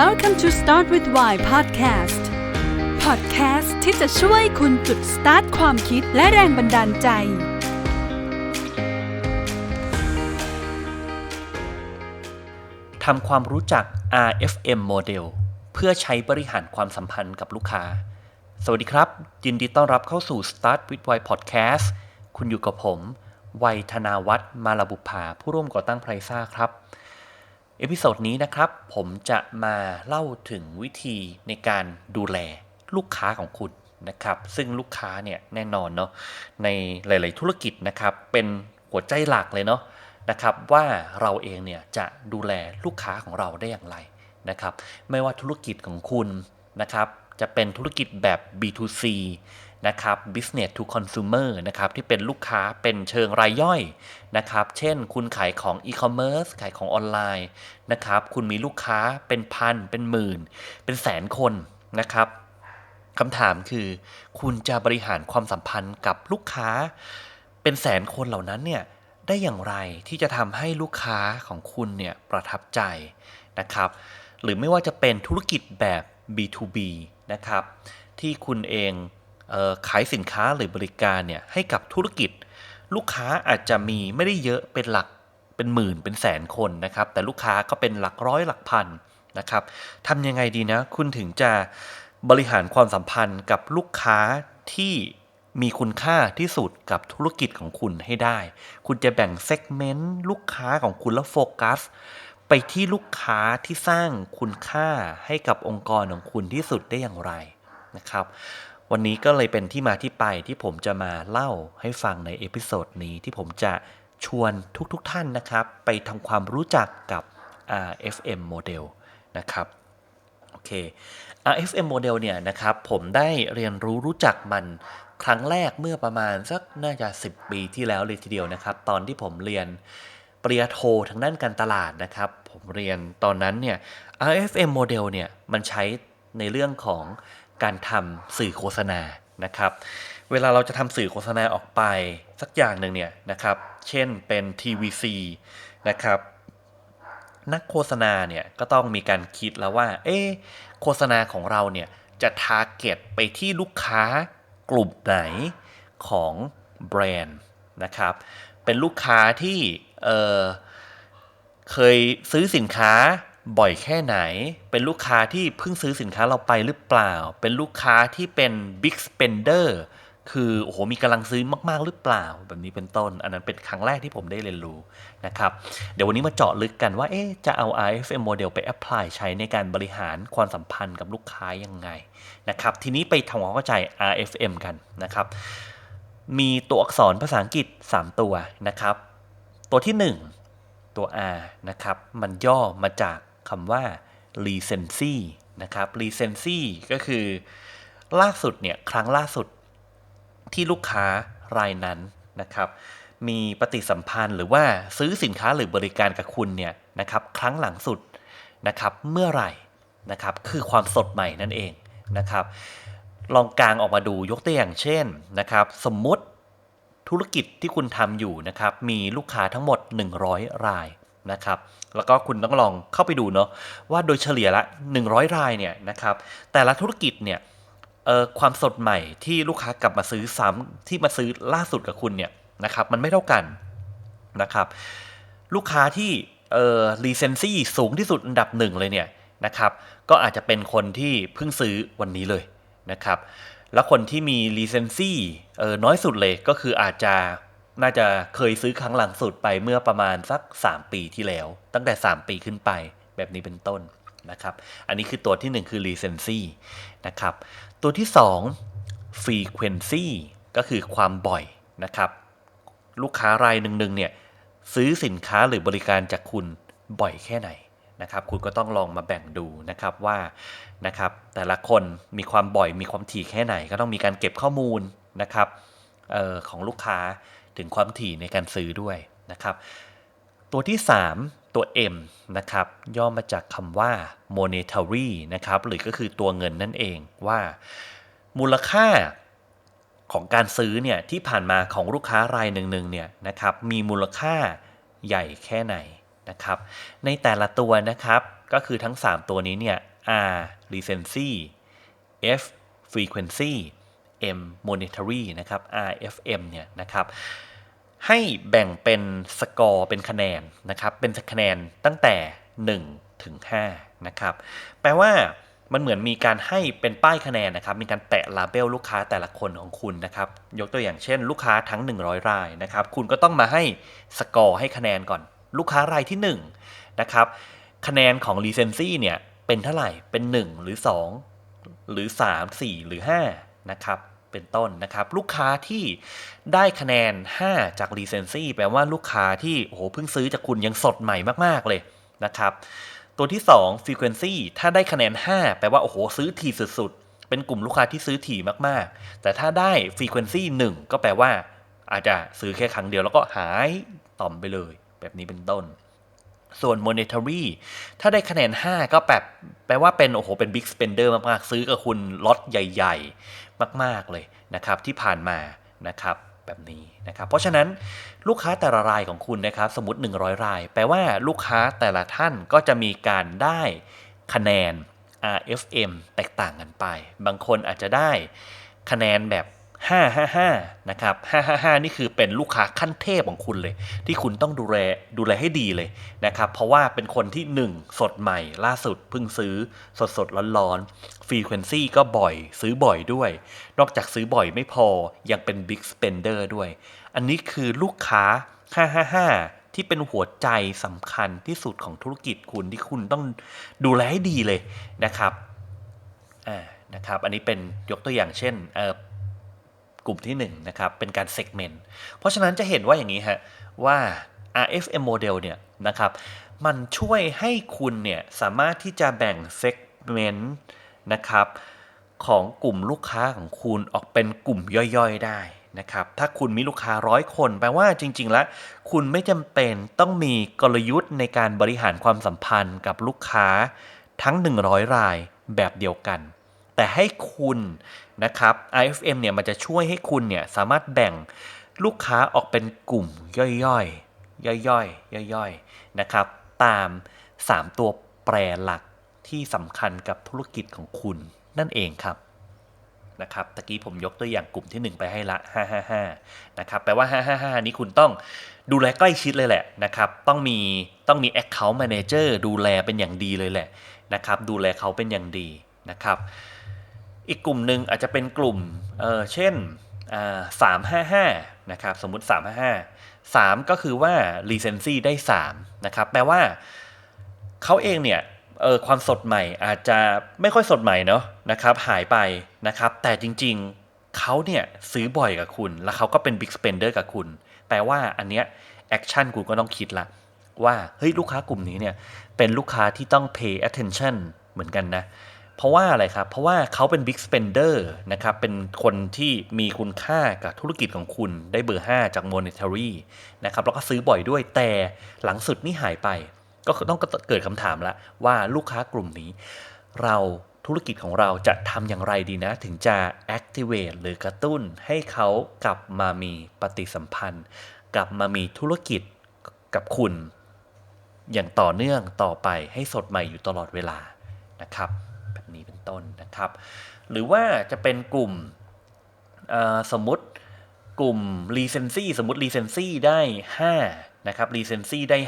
Welcome to Start with Why Podcast Podcast ที่จะช่วยคุณจุดสตาร์ทความคิดและแรงบันดาลใจ ทำความรู้จัก RFM Model เพื่อใช้บริหารความสัมพันธ์กับลูกค้า สวัสดีครับ ยินดีต้อนรับเข้าสู่ Start with Why Podcast คุณอยู่กับผม วัยธนาวัฒน์มาลาบุภาผู้ร่วมก่อตั้งไพรซ่าครับ เอพิโซดนี้นะครับ ผมจะมาเล่าถึงวิธีในการดูแลลูกค้าของคุณนะครับ ซึ่งลูกค้าเนี่ยแน่นอนเนาะในหลาย ๆ ธุรกิจนะครับเป็นหัวใจหลักเลยเนาะนะครับว่าเราเองเนี่ยจะดูแลลูกค้าของเราได้อย่างไรนะครับ ไม่ว่าธุรกิจของคุณนะครับ จะเป็นธุรกิจแบบ B2C นะครับ business to consumer นะครับที่เป็นลูกค้าเป็นเชิงรายย่อยนะครับ เช่นคุณขายของ e-commerce ขายของออนไลน์นะครับ คุณมีลูกค้าเป็นพัน เป็นหมื่น เป็นแสนคนนะครับคำถามคือ คุณจะบริหารความสัมพันธ์กับลูกค้า เป็นแสนคนเหล่านั้นเนี่ยได้อย่างไรที่จะทำให้ลูกค้าของคุณเนี่ยประทับใจนะครับ หรือไม่ว่าจะเป็นธุรกิจแบบ B2B นะครับที่คุณเอง ขายสินค้าหรือบริการเนี่ยให้กับธุรกิจ ลูกค้าอาจจะมีไม่ได้เยอะเป็นหลักเป็นหมื่นเป็นแสนคนนะครับ แต่ลูกค้าก็เป็นหลักร้อยหลักพันนะครับทำยังไงดีนะ คุณถึงจะบริหารความสัมพันธ์กับลูกค้าที่มีคุณค่าที่สุดกับธุรกิจของคุณให้ได้ คุณจะแบ่งเซกเมนต์ลูกค้าของคุณแล้วโฟกัส ไปที่ลูกค้าที่สร้างคุณค่าให้กับองค์กรของคุณที่สุดได้อย่างไรนะครับ วันนี้ก็เลยเป็นที่มาที่ไปที่ผมจะมาเล่าให้ฟังในเอพิโซดนี้ที่ผมจะชวนทุกๆทท่านนะครับ ไปทำความรู้จักกับ RFM Model นะครับโอเค RFM Model เนี่ยนะครับผมได้เรียนรู้รู้จักมันครั้งแรกเมื่อประมาณสักน่าจะ 10 ปีที่แล้วเลยทีเดียวนะครับ ตอนที่ผมเรียนปริญญาโททางด้านการตลาดนะครับ ผมเรียนตอนนั้นเนี่ย RFM Model เนี่ยมันใช้ในเรื่องของ การทำสื่อโฆษณานะครับ เวลาเราจะทำสื่อโฆษณาออกไปสักอย่างหนึ่งเนี่ยนะครับ เช่นเป็น TVC นะครับ นักโฆษณาเนี่ยก็ต้องมีการคิดแล้วว่า เอ๊โฆษณาของเราเนี่ยจะทาร์เก็ตไปที่ลูกค้ากลุ่มไหนของแบรนด์นะครับ เป็นลูกค้าที่เเคยซื้อสินค้า บ่อยแค่ไหน เป็นลูกค้าที่เพิ่งซื้อสินค้าเราไปหรือเปล่า เป็นลูกค้าที่เป็น big spender คือโอ้โหมีกำลังซื้อมาก ๆ หรือเปล่า แบบนี้เป็นต้น อันนั้นเป็นครั้งแรกที่ผมได้เรียนรู้นะครับเดี๋ยววันนี้มาเจาะลึกกันว่าเอ๊จะเอา RFM model ไป apply ใช้ในการบริหารความสัมพันธ์กับลูกค้ายังไงนะครับทีนี้ไปทำความเข้าใจ RFM กันนะครับ มีตัวอักษรภาษาอังกฤษ 3 ตัวนะครับ ตัวที่ 1 ตัว R นะครับมันย่อมาจาก คำว่า recency นะครับ recency ก็คือล่าสุดเนี่ยครั้งล่าสุดที่ลูกค้ารายนั้นนะครับ มีปฏิสัมพันธ์หรือว่าซื้อสินค้าหรือบริการกับคุณเนี่ยนะครับครั้งหลังสุดนะครับเมื่อไหร่นะครับคือความสดใหม่นั่นเองนะครับลองกลางออกมาดูยกตัวอย่างเช่นนะครับสมมุติธุรกิจที่คุณทำอยู่นะครับมีลูกค้าทั้งหมด 100 ราย นะครับ แล้วก็คุณต้องลองเข้าไปดูเนาะว่าโดยเฉลี่ยละ 100 รายเนี่ยนะครับ แต่ละธุรกิจเนี่ยความสดใหม่ที่ลูกค้ากลับมาซื้อซ้ำที่มาซื้อล่าสุดกับคุณเนี่ยนะครับ มันไม่เท่ากันนะครับ ลูกค้าที่เอ่อรีเซนซี่สูงที่สุดอันดับหนึ่งเลยเนี่ยนะครับ ก็อาจจะเป็นคนที่เพิ่งซื้อวันนี้เลยนะครับ แล้วคนที่มีรีเซนซี่เออน้อยสุดเลยก็คืออาจจะ น่าจะเคยซื้อครั้งหลังสุดไปเมื่อประมาณสัก 3 ปีที่แล้ว ตั้งแต่ 3 ปีขึ้นไปแบบนี้เป็นต้นนะครับ อันนี้คือตัวที่ 1 คือ recency นะครับ ตัวที่ 2 frequency ก็คือความบ่อยนะครับ ลูกค้ารายหนึ่งๆเนี่ยซื้อสินค้าหรือบริการจากคุณบ่อยแค่ไหนนะครับ คุณก็ต้องลองมาแบ่งดูนะครับว่านะครับแต่ละคนมีความบ่อยมีความถี่แค่ไหน ก็ต้องมีการเก็บข้อมูลนะครับออของลูกค้า ถึงความถี่ในการซื้อด้วยนะครับ ตัวที่ 3 ตัว M นะครับย่อมาจากคำว่า monetary นะครับหรือก็คือตัวเงินนั่นเองว่า มูลค่าของการซื้อเนี่ยที่ผ่านมาของลูกค้ารายหนึ่งๆเนี่ยนะครับมีมูลค่าใหญ่แค่ไหนนะครับ ในแต่ละตัวนะครับก็คือทั้ง 3 ตัวนี้เนี่ย R recency F frequency M monetary นะครับ RFM เนี่ยนะครับให้แบ่งเป็นสกอร์เป็นคะแนนนะครับเป็นคะแนนตั้งแต่ 1 ถึง5นะครับแปลว่ามันเหมือนมีการให้เป็นป้ายคะแนนนะครับ มีการแปะลาเบลลูกค้าแต่ละคนของคุณนะครับ ยกตัวอย่างเช่น ลูกค้าทั้ง 100 รายนะครับ คุณก็ต้องมาให้สกอร์ให้คะแนนก่อน ลูกค้ารายที่1นะครับ คะแนนของ recency เนี่ยเป็นเท่าไหร่ เป็น 1 หรือ 2 หรือ 3 4 หรือ 5 นะครับ เป็นต้นนะครับ ลูกค้าที่ได้คะแนน 5 จาก recency แปลว่าลูกค้าที่โอ้โหเพิ่งซื้อจากคุณยังสดใหม่มาก ๆ เลยนะครับ ตัวที่ 2 frequency ถ้าได้คะแนน 5 แปลว่าโอ้โหซื้อถี่สุด ๆ เป็นกลุ่มลูกค้าที่ซื้อถี่มากๆ แต่ถ้าได้ frequency 1 ก็แปลว่า อาจจะซื้อแค่ครั้งเดียวแล้วก็หายต่อมไปเลย แบบนี้เป็นต้นส่วน monetary ถ้าได้คะแนน 5 ก็แบบแปลว่าเป็น โอ้โห เป็น big spender มาก ๆ ซื้อกับคุณล็อตใหญ่ๆ มาก ๆเลยนะครับที่ผ่านมานะครับแบบนี้นะครับเพราะฉะนั้นลูกค้าแต่ละรายของคุณนะครับสมมติ 100 ราย แปลว่าลูกค้าแต่ละท่านก็จะมีการได้คะแนน RFM แตกต่างกันไป บางคนอาจจะได้คะแนนแบบ 555นะครับ555 นี่คือเป็นลูกค้าขั้นเทพของคุณเลย ที่คุณต้องดูแลดูแลให้ดีเลยนะครับเพราะว่าเป็นคนที่ 1 สดใหม่ล่าสุดเพิ่งซื้อสดสดร้อนๆฟรีเควนซี่ก็บ่อยซื้อบ่อยด้วย นอกจากซื้อบ่อยไม่พอยังเป็น Big Spender ด้วย อันนี้คือลูกค้า 555 ที่เป็นหัวใจสำคัญที่สุดของธุรกิจคุณที่คุณต้องดูแลให้ดีเลยนะครับอ่านะครับอันนี้เป็นยกตัวอย่างเช่นเออ กลุ่มที่1นนะครับเป็นการ segment เพราะฉะนั้นจะเห็นว่าอย่างนี้ฮะว่า RFM model เนี่ยนะครับมันช่วยให้คุณเนี่ยสามารถที่จะแบ่ง segment นะครับของกลุ่มลูกค้าของคุณออกเป็นกลุ่มย่อยๆได้นะครับถ้าคุณมีลูกค้าร้อยคน แปลว่าจริง ๆ แล้ว คุณไม่จำเป็นต้องมีกลยุทธ์ในการบริหารความสัมพันธ์กับลูกค้าทั้ง 100 รายแบบเดียวกัน แต่ให้คุณนะครับ IFM เนี่ยมันจะช่วยให้คุณเนี่ยสามารถแบ่งลูกค้าออกเป็นกลุ่มย่อยๆ ย่อยๆ ย่อยๆ นะครับ ตาม 3 ตัวแปรหลักที่สำคัญกับธุรกิจของคุณนั่นเองครับนะครับตะกี้ผมยกตัวอย่างกลุ่มที่ 1 ไปให้ละ 555 นะครับ แปลว่า 555 นี้คุณต้องดูแลใกล้ชิดเลยแหละนะครับ ต้องมีต้องมี Account Manager ดูแลเป็นอย่างดีเลยแหละนะครับ ดูแลเขาเป็นอย่างดีนะครับ อีกกลุ่มหนึ่งอาจจะเป็นกลุ่มเออเช่นสามห้าห้านะครับสมมุติ355 3ก็คือว่า recency ได้3นะครับแปลว่าเขาเองเนี่ยเออความสดใหม่อาจจะไม่ค่อยสดใหม่เนาะนะครับหายไปนะครับ แต่จริงๆเขาเนี่ยซื้อบ่อยกับคุณ แล้วเขาก็เป็น big spender กับคุณ แปลว่าอันเนี้ยแอคชั่นคุณก็ต้องคิดละว่าเฮ้ยลูกค้ากลุ่มนี้เนี่ยเป็นลูกค้าที่ต้อง pay attention เหมือนกันนะ เพราะว่าอะไรครับ เพราะว่าเขาเป็น big spender นะครับ เป็นคนที่มีคุณค่ากับธุรกิจของคุณได้เบอร์ 5 จาก monetary นะครับ แล้วก็ซื้อบ่อยด้วย แต่หลังสุดนี่หายไป ก็ต้องเกิดคำถามละว่าลูกค้ากลุ่มนี้ เราธุรกิจของเราจะทำอย่างไรดีนะ ถึงจะ activate หรือกระตุ้นให้เขากลับมามีปฏิสัมพันธ์ กลับมามีธุรกิจกับคุณ อย่างต่อเนื่องต่อไปให้สดใหม่อยู่ตลอดเวลานะครับ ต้นนะครับ หรือว่าจะเป็นกลุ่มสมมติกลุ่ม recency สมมติ recency ได้ 5 นะครับ recency ได้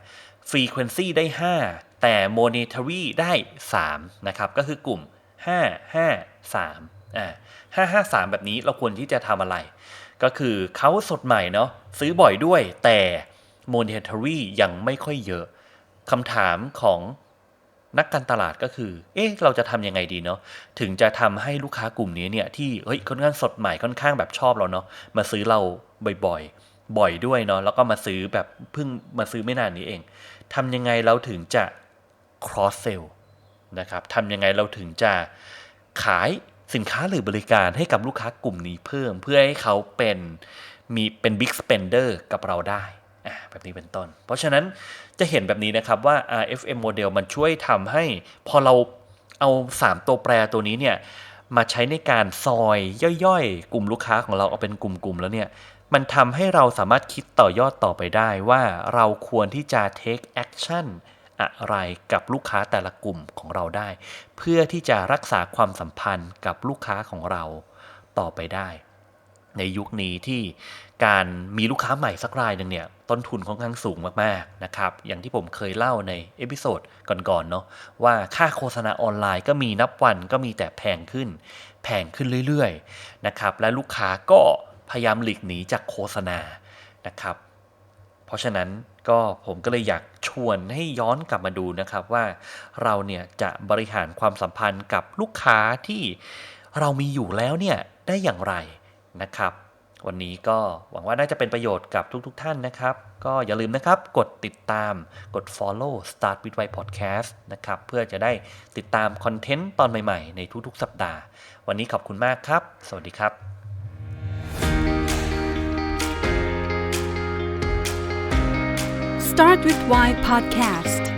5 frequency ได้ 5 แต่ monetary ได้ 3 นะครับ ก็คือกลุ่ม 5 5 3อ่า5 5 3 แบบนี้เราควรที่จะทำอะไร ก็คือเขาสดใหม่เนาะซื้อบ่อยด้วยแต่ monetary ยังไม่ค่อยเยอะคำถามของ นักการตลาดก็คือ เอ๊ะ เราจะทำยังไงดีเนาะ ถึงจะทำให้ลูกค้ากลุ่มนี้เนี่ยที่ เฮ้ย ค่อนข้างสดใหม่ ค่อนข้างแบบชอบเราเนาะ มาซื้อเราบ่อยๆ บ่อยด้วยเนาะ แล้วก็มาซื้อแบบเพิ่งมาซื้อไม่นานนี้เองทำยังไงเราถึงจะ cross sell นะครับทำยังไงเราถึงจะขายสินค้าหรือบริการให้กับลูกค้ากลุ่มนี้เพิ่ม เพื่อให้เขาเป็นมีเป็น big spender กับเราได้ แบบนี้เป็นต้น เพราะฉะนั้นจะเห็นแบบนี้นะครับว่า RFM model มันช่วยทำให้พอเราเอา 3 ตัวแปรตัวนี้เนี่ยมาใช้ในการซอยย่อยๆ กลุ่มลูกค้าของเราเอาเป็นกลุ่มๆแล้วเนี่ยมันทำให้เราสามารถคิดต่อยอดต่อไปได้ว่าเราควรที่จะ take action อะไรกับลูกค้าแต่ละกลุ่มของเราได้ เพื่อที่จะรักษาความสัมพันธ์กับลูกค้าของเราต่อไปได้ ในยุคนี้ที่การมีลูกค้าใหม่สักรายหนึ่งเนี่ยต้นทุนค่อนข้างสูงมากๆนะครับอย่างที่ผมเคยเล่าในเอพิโซดก่อนๆเนาะว่าค่าโฆษณาออนไลน์ก็มีนับวันก็มีแต่แพงขึ้น แพงขึ้นเรื่อยๆนะครับและลูกค้าก็พยายามหลีกหนีจากโฆษณานะครับเพราะฉะนั้นก็ผมก็เลยอยากชวนให้ย้อนกลับมาดูนะครับว่าเราเนี่ยจะบริหารความสัมพันธ์กับลูกค้าที่เรามีอยู่แล้วเนี่ยได้อย่างไร นะครับ วันนี้ก็หวังว่าน่าจะเป็นประโยชน์กับทุกๆทท่านนะครับ ก็อย่าลืมนะครับกดติดตามกด follow Start with Why Podcast นะครับเพื่อจะได้ติดตามคอนเทนต์ตอนใหม่ๆ ในทุกๆ สัปดาห์ วันนี้ขอบคุณมากครับ สวัสดีครับ Start with Why Podcast